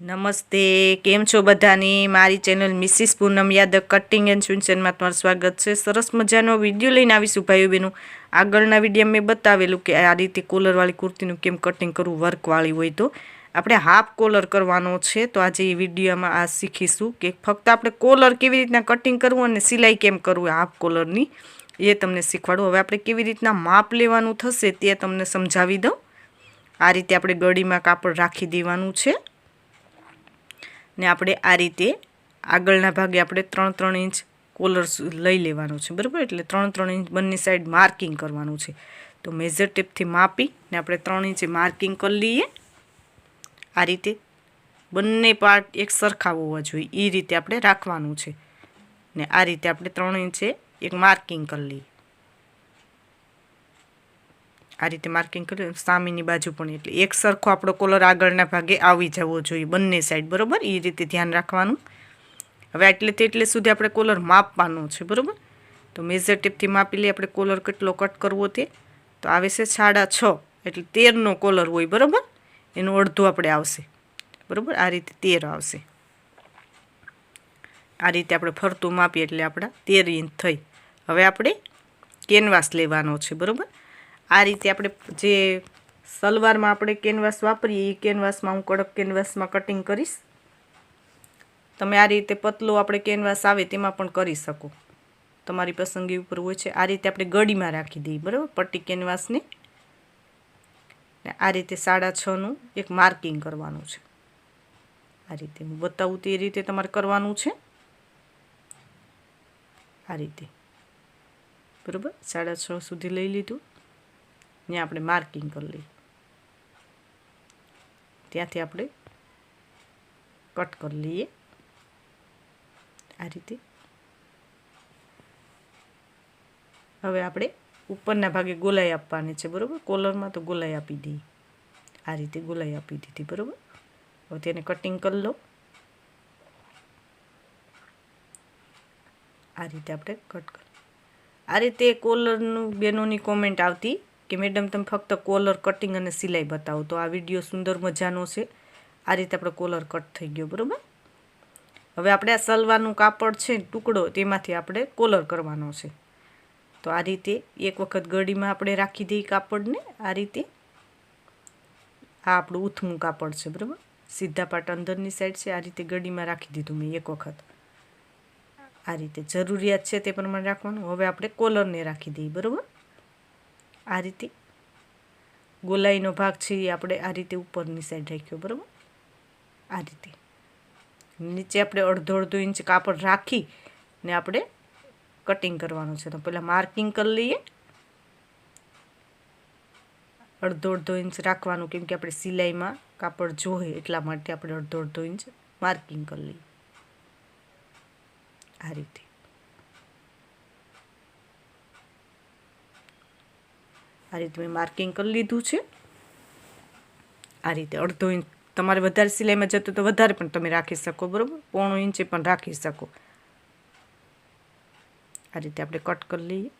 નમસ્તે, કેમ છો બધાની? મારી channel Mrs Poonam Yadav cutting and સ્વિન્સનમાં તમારું સ્વાગત છે. સરસ મજાનો વીડિયો લઈને આવીશું ભાઈઓ બહેનું આગળના વીડિયો મેં બતાવેલું કે આ રીતે કોલરવાળી કુર્તીનું કેમ કટિંગ કરવું વર્કવાળી હોય તો. આપણે હાફ કોલર કરવાનો છે, તો આજે એ વિડીયોમાં આ શીખીશું કે ફક્ત આપણે કોલર કેવી રીતના કટિંગ કરવું અને સિલાઈ કેમ કરવું હાફ કોલરની એ તમને શીખવાડું. હવે આપણે કેવી રીતના માપ લેવાનું થશે તે તમને સમજાવી દઉં. આ રીતે આપણે ગળીમાં કાપડ રાખી દેવાનું છે. ને આપણે આ રીતે આગળના ભાગે આપણે ત્રણ ત્રણ ઇંચ કોલર લઈ લેવાનું છે. બરાબર? એટલે ત્રણ ત્રણ ઇંચ બંને સાઈડ માર્કિંગ કરવાનું છે. તો મેઝર ટેપથી માપી ને આપણે ત્રણ ઇંચે માર્કિંગ કરી લઈએ. આ રીતે બંને પાર્ટ એક સરખા હોવા જોઈએ. એ રીતે આપણે રાખવાનું છે. ને આ રીતે આપણે ત્રણ ઇંચે એક માર્કિંગ કરી લઈએ. આ રીતે માર્કિંગ કરી સામેની બાજુ પણ એટલે એક સરખો આપણો કોલર આગળના ભાગે આવી જવો જોઈએ બંને સાઈડ બરાબર? એ રીતે ધ્યાન રાખવાનું. હવે એટલે તેટલે સુધી આપણે કોલર માપવાનો છે, બરાબર? તો મેઝર ટેપથી માપી લઈએ આપણે કોલર કેટલો કટ કરવો તે. તો આવે છે સાડા છ, એટલે તેરનો કોલર હોય, બરાબર? એનું અડધું આપણે આવશે, બરાબર? આ રીતે તેર આવશે. આ રીતે આપણે ફરતું માપીએ એટલે આપણા તેર ઇંચ થઈ. હવે આપણે કેનવાસ લેવાનો છે, બરાબર? આ રીતે આપણે જે સલવારમાં આપણે કેનવાસ વાપરીએ એ કેનવાસમાં હું કડક કેનવાસમાં કટિંગ કરીશ. તમે આ રીતે પતલો આપણે કેનવાસ આવે તેમાં પણ કરી શકો. તમારી પસંદગી ઉપર હોય છે. આ રીતે આપણે ગડીમાં રાખી દઈએ, બરાબર? પટ્ટી કેનવાસને. આ રીતે સાડા છનું એક માર્કિંગ કરવાનું છે. આ રીતે હું બતાવું તે રીતે તમારે કરવાનું છે. આ રીતે. બરાબર? સાડા છ સુધી લઈ લીધું. ત્યાં આપણે માર્કિંગ કરી લઈએ ત્યાંથી આપણે કટ કરી લઈએ. આ રીતે. હવે આપણે ઉપરના ભાગે ગોલાઈ આપવાની છે, બરાબર? કોલરમાં તો ગોલાઈ આપી દઈએ. આ રીતે ગોલાઈ આપી દીધી, બરાબર? હવે તેને કટિંગ કરી લો. આ રીતે આપણે કટ કરી આ રીતે કોલરનું બેનોની કોમેન્ટ આવતી કે, મેડમ, તમે ફક્ત કોલર કટિંગ અને સિલાઈ બતાવો. તો આ વીડિયો સુંદર મજાનો છે. આ રીતે આપણો કોલર કટ થઈ ગયો, બરાબર? હવે આપણે આ સલવાનું કાપડ છે ટુકડો, તેમાંથી આપણે કોલર કરવાનો છે. તો આ રીતે એક વખત ગળીમાં આપણે રાખી દઈએ કાપડને, આ રીતે. આ આપણું ઉથમું કાપડ છે, બરાબર? સીધા પાટ અંદરની સાઈડ છે, આ રીતે ગળીમાં રાખી દીધું મેં એક વખત. આ રીતે જરૂરિયાત છે તે પ્રમાણે રાખવાનું. હવે આપણે કોલરને રાખી દઈએ, બરાબર? આ રીતે ગોલાઈનો ભાગ છે એ આપણે આ રીતે ઉપરની સાઈડ રાખ્યો, બરાબર? આ રીતે. નીચે આપણે અડધો અડધો ઇંચ કાપડ રાખી ને આપણે કટિંગ કરવાનું છે. તો પહેલાં માર્કિંગ કરી લઈએ. અડધો અડધો ઇંચ રાખવાનું, કેમ કે આપણે સિલાઈમાં કાપડ જોઈએ એટલા માટે આપણે અડધો અડધો ઇંચ માર્કિંગ કરી લઈએ. આ રીતે. આ રીતે મેં માર્કિંગ કરી લીધું છે. આ રીતે અડધો ઇંચ, તમારે વધારે સિલાઈમાં જતું તો વધારે પણ તમે રાખી શકો, બરાબર? પોણો ઇંચે પણ રાખી શકો. આ રીતે આપણે કટ કરી લઈએ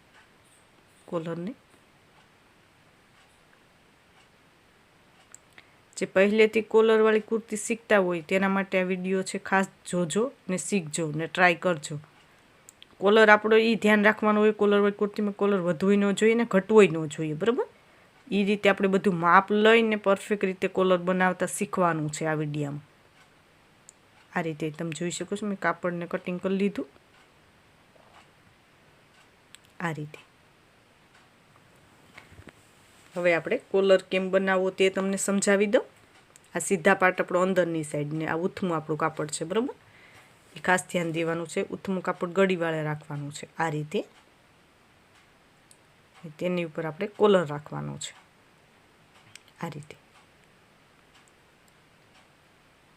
કોલરને જે પહેલેથી કોલરવાળી કુર્તી શીખતા હોય તેના માટે આ વીડિયો છે, ખાસ જોજો ને શીખજો ને ટ્રાય કરજો. કોલર આપણો એ ધ્યાન રાખવાનું હોય કોલરવાળી કુર્તીમાં કોલર વધવું ન જોઈએ ને ઘટવું ન જોઈએ, બરાબર? એ રીતે આપણે બધું માપ લઈને પરફેક્ટ રીતે કોલર બનાવતા શીખવાનું છે આ વિડીયામાં આ રીતે તમે જોઈ શકો છો, મેં કાપડને કટિંગ કરી લીધું. આ રીતે. હવે આપણે કોલર કેમ બનાવવો તે તમને સમજાવી દઉં. આ સીધા પાર્ટ આપણો અંદરની સાઈડને આ ઉથમું આપણું કાપડ છે, બરાબર? એ ખાસ ધ્યાન દેવાનું છે, ઉથમું કાપડ ગળીવાળે રાખવાનું છે, આ રીતે. તેની ઉપર આપણે કોલર રાખવાનો છે, આ રીતે.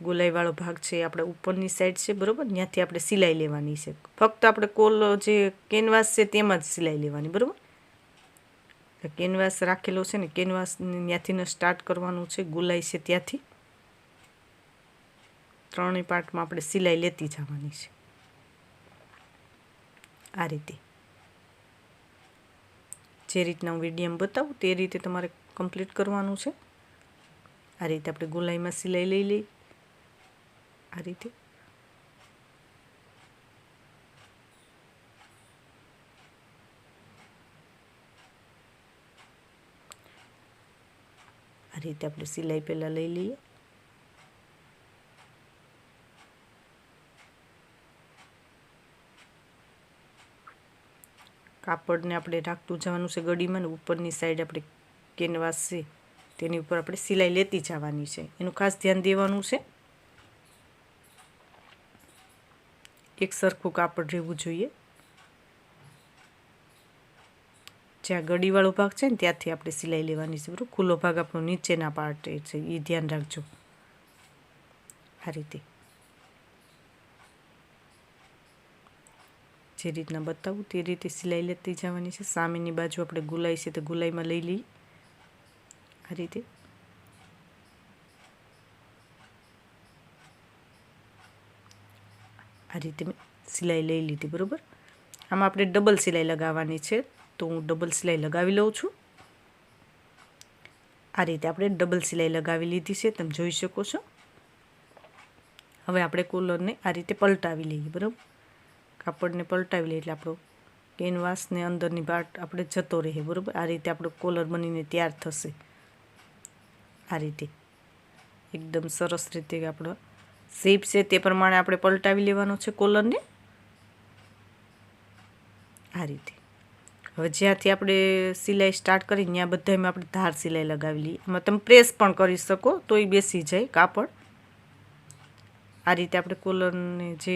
ગોલાઈવાળો ભાગ છે આપણે ઉપરની સાઈડ છે, બરાબર? ત્યાંથી આપણે સિલાઈ લેવાની છે. ફક્ત આપણે કોલ જે કેનવાસ છે તેમાં જ સિલાઈ લેવાની, બરાબર? કેનવાસ રાખેલો છે ને કેનવાસ ત્યાંથી સ્ટાર્ટ કરવાનું છે, ગુલાઈ છે ત્યાંથી. ત્રણેય પાર્ટમાં આપણે સિલાઈ લેતી જવાની છે. આ રીતે. જે રીતના હું વિડીયમ બતાવું, તે રીતે તમારે કમ્પ્લીટ કરવાનું છે. આ રીતે આપણે ગુલાઈમાં સિલાઈ લઈ લઈ આ રીતે. આ રીતે આપણે સિલાઈ પહેલાં લઈ લઈએ. કાપડને આપણે રાખતું જવાનું છે ગડીમાં ને ઉપરની સાઈડ આપણે કેનવાસ છે, તેની ઉપર આપણે સિલાઈ લેતી જવાની છે. એનું ખાસ ધ્યાન દેવાનું છે. એક સરખું કાપડ રહેવું જોઈએ. જ્યાં ગડીવાળો ભાગ છે ને, ત્યાંથી આપણે સિલાઈ લેવાની છે બરાબર. ખુલ્લો ભાગ આપણો નીચેના પાર્ટ છે એ ધ્યાન રાખજો. આ રીતે. જે રીતના બતાવું તે રીતે સિલાઈ લેતી જવાની છે. સામેની બાજુ આપણે ગુલાઈ છે તો ગુલાઈમાં લઈ લઈ આ રીતે. આ રીતે મેં સિલાઈ લઈ લીધી, બરાબર? આમાં આપણે ડબલ સિલાઈ લગાવવાની છે. તો હું ડબલ સિલાઈ લગાવી લઉં છું. આ રીતે આપણે ડબલ સિલાઈ લગાવી લીધી છે, તમે જોઈ શકો છો. હવે આપણે કોલરને આ રીતે પલટાવી લઈએ, બરાબર? કાપડને પલટાવી લઈએ એટલે આપણો કેનવાસને અંદરની પાર્ટ આપણે જતો રહે, બરાબર? આ રીતે આપણો કોલર બનીને તૈયાર થશે. આ રીતે. એકદમ સરસ રીતે આપણો શેપ છે તે પ્રમાણે આપણે પલટાવી લેવાનો છે કોલરને. આ રીતે. હવે જ્યાંથી આપણે સિલાઈ સ્ટાર્ટ કરી, ત્યાં બધામાં આપણે ધાર સિલાઈ લગાવી લઈએ એમાં તમે પ્રેસ પણ કરી શકો, તોય બેસી જાય કાપડ. આ રીતે આપણે કોલરને જે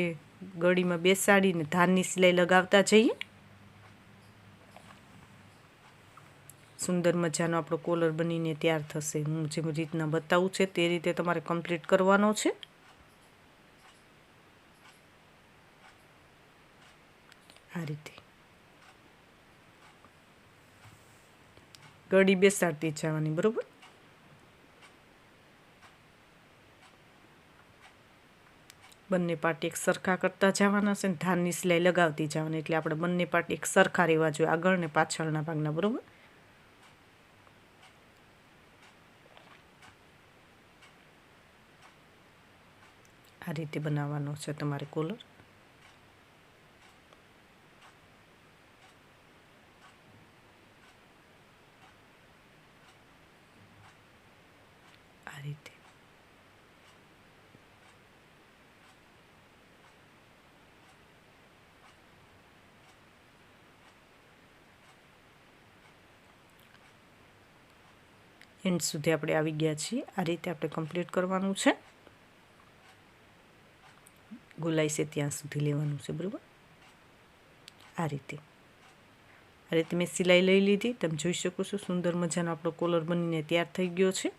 ગળીમાં બેસાડીને ધારની સિલાઈ લગાવતા જઈએ. સુંદર મજાનો આપણો કોલર બનીને તૈયાર થશે. હું જેમ રીતના બતાવું છે તે રીતે તમારે કમ્પ્લીટ કરવાનો છે. આ રીતે. ગળી બેસાડતી જવાની બરોબર? બંને પાર્ટ એક સરખા કરતા જવાના છે ધાનની સિલાઈ લગાવતી જવાની, એટલે આપણે બંને પાર્ટ એક સરખા રહેવા જોઈએ, આગળ ને પાછળના ભાગના, બરોબર? આ રીતે બનાવવાનો છે તમારે કોલર આ રીતે એન્ડ સુધી આપણે આવી ગયા છીએ. આ રીતે આપણે કમ્પ્લીટ કરવાનું છે. ગોલાઈ છે ત્યાં સુધી લેવાનું છે, બરાબર? આ રીતે. આ રીતે મેં સિલાઈ લઈ લીધી. તમે જોઈ શકો છો, સુંદર મજાનો આપણો કોલર બનીને તૈયાર થઈ ગયો છે.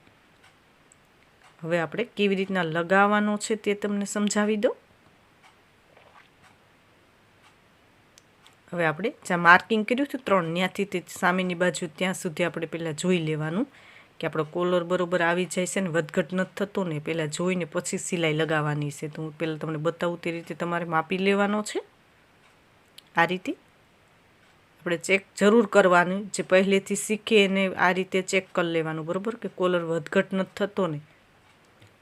હવે આપણે કેવી રીતના લગાવવાનો છે તે તમને સમજાવી દઉં. હવે આપણે જ્યાં માર્કિંગ કર્યું છે ત્રણ, ત્યાંથી તે સામેની બાજુ, ત્યાં સુધી આપણે પહેલાં જોઈ લેવાનું. કે આપણો કોલર બરોબર આવી જાય છે ને, વધઘટ નથી થતો ને પહેલાં જોઈને પછી સિલાઈ લગાવવાની છે. તો હું પહેલાં તમને બતાવું તે રીતે તમારે માપી લેવાનો છે. આ રીતે. આપણે ચેક જરૂર કરવાનું, જે પહેલેથી શીખે એને આ રીતે ચેક કરી લેવાનું, બરાબર? કે કોલર વધઘટ નથી થતો ને.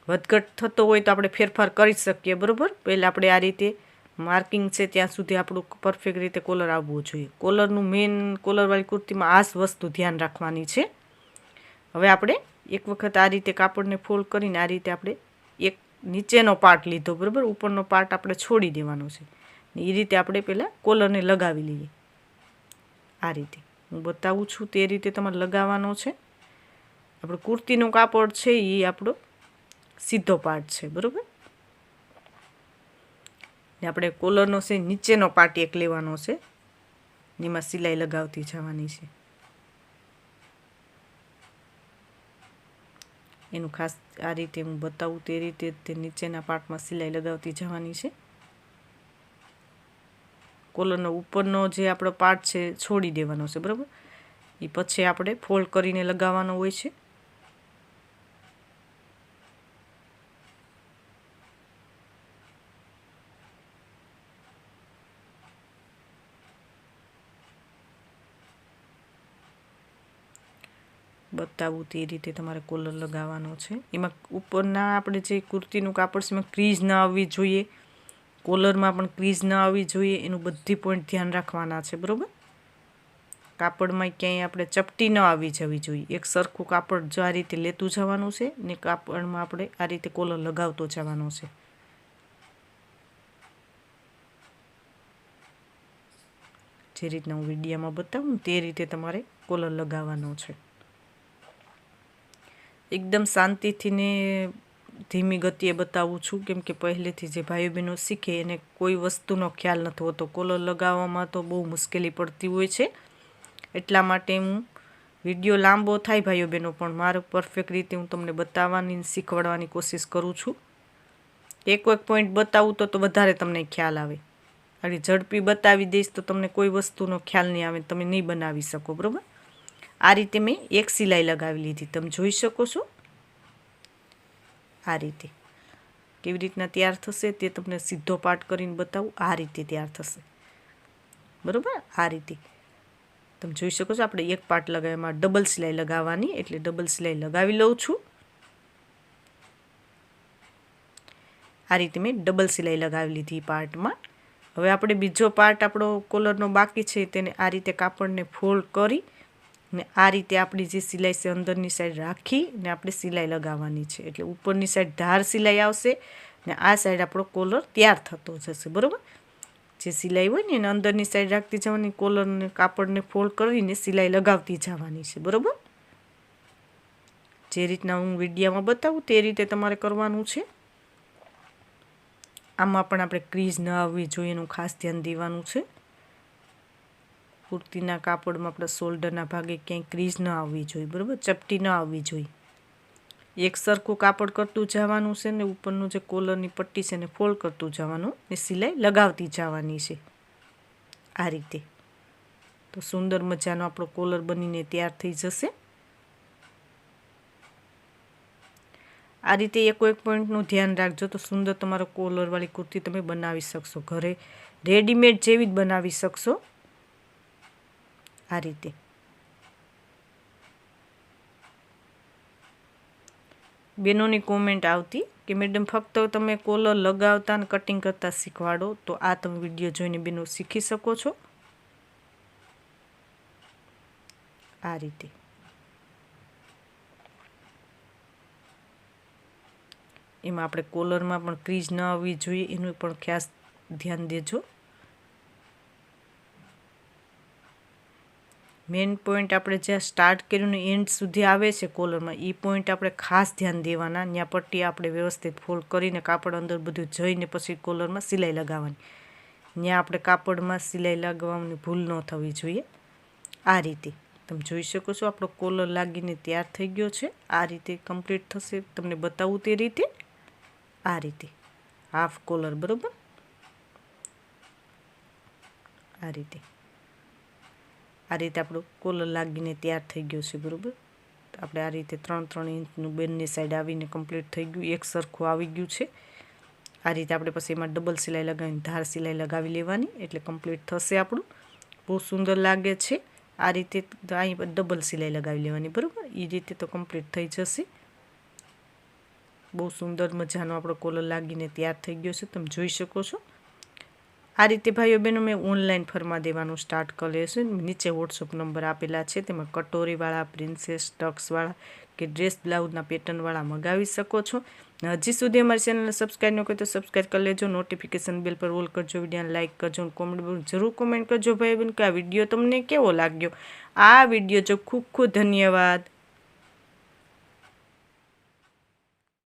વધઘટ થતો હોય તો આપણે ફેરફાર કરી શકીએ, બરાબર? પહેલાં આપણે આ રીતે માર્કિંગ છે ત્યાં સુધી આપણું પરફેક્ટ રીતે કોલર આવવું જોઈએ. કોલરનું મેઇન કોલરવાળી કુર્તીમાં આ વસ્તુ ધ્યાન રાખવાની છે. હવે આપણે એક વખત આ રીતે કાપડને ફોલ્ડ કરીને આ રીતે આપણે એક નીચેનો પાર્ટ લીધો, બરાબર? ઉપરનો પાર્ટ આપણે છોડી દેવાનો છે. એ રીતે આપણે પહેલાં કોલરને લગાવી લઈએ. આ રીતે. હું બતાવું છું તે રીતે તમારે લગાવવાનો છે. આપણે કુર્તીનો કાપડ છે એ આપણો સીધો પાર્ટ છે, બરાબર? ને આપણે કોલરનો છે નીચેનો પાર્ટ એક લેવાનો છે. એમાં સિલાઈ લગાવતી જવાની છે. એનું ખાસ આ રીતે હું બતાવું તે રીતે તે નીચેના પાર્ટમાં સિલાઈ લગાવતી જવાની છે. કોલરનો ઉપરનો જે આપણો પાર્ટ છે છોડી દેવાનો છે, બરાબર? એ પછી આપણે ફોલ્ડ કરીને લગાવવાનો હોય છે. બતાવું તે રીતે તમારે કોલર લગાવવાનો છે. એમાં ઉપરના આપણે જે કુર્તીનું કાપડ છે, એમાં ક્રીઝ ન આવવી જોઈએ. કોલરમાં પણ ક્રીઝ ન આવવી જોઈએ. એનું બધી પોઈન્ટ ધ્યાન રાખવાના છે, બરાબર? કાપડમાં ક્યાંય આપણે ચપટી ન આવી જવી જોઈએ. એક સરખું કાપડ જો આ રીતે લેતું જવાનું છે ને કાપડમાં આપણે આ રીતે કોલર લગાવતો જવાનો છે. જે રીતના હું વિડીયામાં બતાવું તે રીતે તમારે કોલર લગાવવાનો છે. એકદમ શાંતિથી ને ધીમી ગતિએ બતાવું છું. કેમ કે પહેલેથી જે ભાઈઓ બહેનો શીખે, એને કોઈ વસ્તુનો ખ્યાલ નથી હોતો. કોલર લગાવવામાં તો બહુ મુશ્કેલી પડતી હોય છે. એટલા માટે હું વીડિયો લાંબો થાય ભાઈઓ બહેનો પણ મારો પરફેક્ટ રીતે હું તમને બતાવવાની શીખવાડવાની કોશિશ કરું છું. એક એક પોઈન્ટ બતાવું તો તો વધારે તમને ખ્યાલ આવે. અને ઝડપી બતાવી દઈશ તો તમને કોઈ વસ્તુનો ખ્યાલ નહીં આવે તમે નહીં બનાવી શકો, બરાબર? આ રીતે મેં એક સિલાઈ લગાવી લીધી. તમે જોઈ શકો છો. આ રીતે. કેવી રીતના તૈયાર થશે તે તમને સીધો પાર્ટ કરીને બતાવું. આ રીતે તૈયાર થશે. બરાબર? આ રીતે. તમે જોઈ શકો છો, આપણે એક પાર્ટ લગાવવામાં ડબલ સિલાઈ લગાવવાની, એટલે ડબલ સિલાઈ લગાવી લઉં છું. આ રીતે મેં ડબલ સિલાઈ લગાવી લીધી પાર્ટમાં. હવે આપણે બીજો પાર્ટ, આપણો કોલરનો બાકી છે, તેને આ રીતે કાપડને ફોલ્ડ કરી ને આ રીતે આપણી જે સિલાઈ છે અંદરની સાઈડ રાખી ને આપણે સિલાઈ લગાવવાની છે. એટલે ઉપરની સાઈડ ધાર સિલાઈ આવશે ને આ સાઈડ આપણો કોલર તૈયાર થતો જશે, બરાબર? જે સિલાઈ હોય ને એને અંદરની સાઈડ રાખતી જવાની કોલરને કાપડને ફોલ્ડ કરીને સિલાઈ લગાવતી જવાની છે, બરાબર? જે રીતના હું વિડીયામાં બતાવું તે રીતે તમારે કરવાનું છે. આમાં પણ આપણે ક્રીઝ ન આવવી જોઈએ એનું ખાસ ધ્યાન દેવાનું છે. કુર્તીના કાપડમાં આપણે શોલ્ડરના ભાગે ક્યાંય ક્રીઝ ન આવવી જોઈએ, બરાબર? ચપટી ન આવવી જોઈએ. એક સરખું કાપડ કરતું જવાનું છે ને ઉપરનું જે કોલરની પટ્ટી છે ને ફોલ્ડ કરતું જવાનું ને સિલાઈ લગાવતી જવાની છે. આ રીતે. તો સુંદર મજાનો આપણો કોલર બનીને તૈયાર થઈ જશે. આ રીતે એકો એક પોઈન્ટનું ધ્યાન રાખજો તો સુંદર તમારો કોલરવાળી કુર્તી તમે બનાવી શકશો. ઘરે રેડીમેડ જેવી જ બનાવી શકશો. આ રીતે. બેનોની કોમેન્ટ આવતી કે, મેડમ, ફક્ત તમે કોલર લગાવતા અને કટિંગ કરતા શીખવાડો, તો આ તમે વીડિયો જોઈને બેનો શીખી શકો છો. આ રીતે. એમાં આપણે કોલરમાં પણ ક્રીઝ ન આવવી જોઈએ, એનું પણ ખાસ ધ્યાન દેજો. મેઇન પોઈન્ટ આપણે જ્યાં સ્ટાર્ટ કર્યું ને એન્ડ સુધી આવે છે કોલરમાં એ પોઈન્ટ આપણે ખાસ ધ્યાન દેવાના. ત્યાં પટ્ટી આપણે વ્યવસ્થિત ફોલ્ડ કરીને કાપડ અંદર બધું જઈને પછી કોલરમાં સિલાઈ લગાવવાની. ત્યાં આપણે કાપડમાં સિલાઈ લગાવવાની ભૂલ ન થવી જોઈએ. આ રીતે. તમે જોઈ શકો છો આપણો કોલર લાગીને તૈયાર થઈ ગયો છે. આ રીતે કમ્પ્લીટ થશે. તમને બતાવું તે રીતે. આ રીતે. હાફ કોલર, બરાબર? આ રીતે. આ રીતે આપણો કોલર લાગીને તૈયાર થઈ ગયો છે, બરાબર? આપણે આ રીતે ત્રણ ત્રણ ઇંચનું બેનની સાઈડ આવીને કમ્પ્લીટ થઈ ગયું. એક સરખું આવી ગયું છે. આ રીતે આપણે પછી એમાં ડબલ સિલાઈ લગાવીને ધાર સિલાઈ લગાવી લેવાની, એટલે કમ્પ્લીટ થશે આપણું. બહુ સુંદર લાગે છે. આ રીતે અહીં ડબલ સિલાઈ લગાવી લેવાની, બરાબર? એ રીતે તો કમ્પ્લીટ થઈ જશે. બહુ સુંદર મજાનો આપણો કોલર લાગીને તૈયાર થઈ ગયો છે. તમે જોઈ શકો છો. આ રીતે ભાઈઓ બહેનો મેં ઓનલાઈન ફરમા દેવાનું સ્ટાર્ટ કર્યું છે નીચે વોટ્સઅપ નંબર આપેલા છે. તેમાં કટોરીવાળા પ્રિન્સેસ ટક્સવાળા કે ડ્રેસ બ્લાઉઝના પેટર્નવાળા મગાવી શકો છો. હજી સુધી અમારી ચેનલને સબસ્ક્રાઈબ ન કરો તો સબસ્ક્રાઈબ કરી લેજો. નોટિફિકેશન બેલ પર ઓલ કરજો, વિડીયોને લાઇક કરજો કોમેન્ટ જરૂર કોમેન્ટ કરજો ભાઈ બહેન, કે આ વીડિયો તમને કેવો લાગ્યો? આ વીડિયો જો ખૂબ ખૂબ ધન્યવાદ.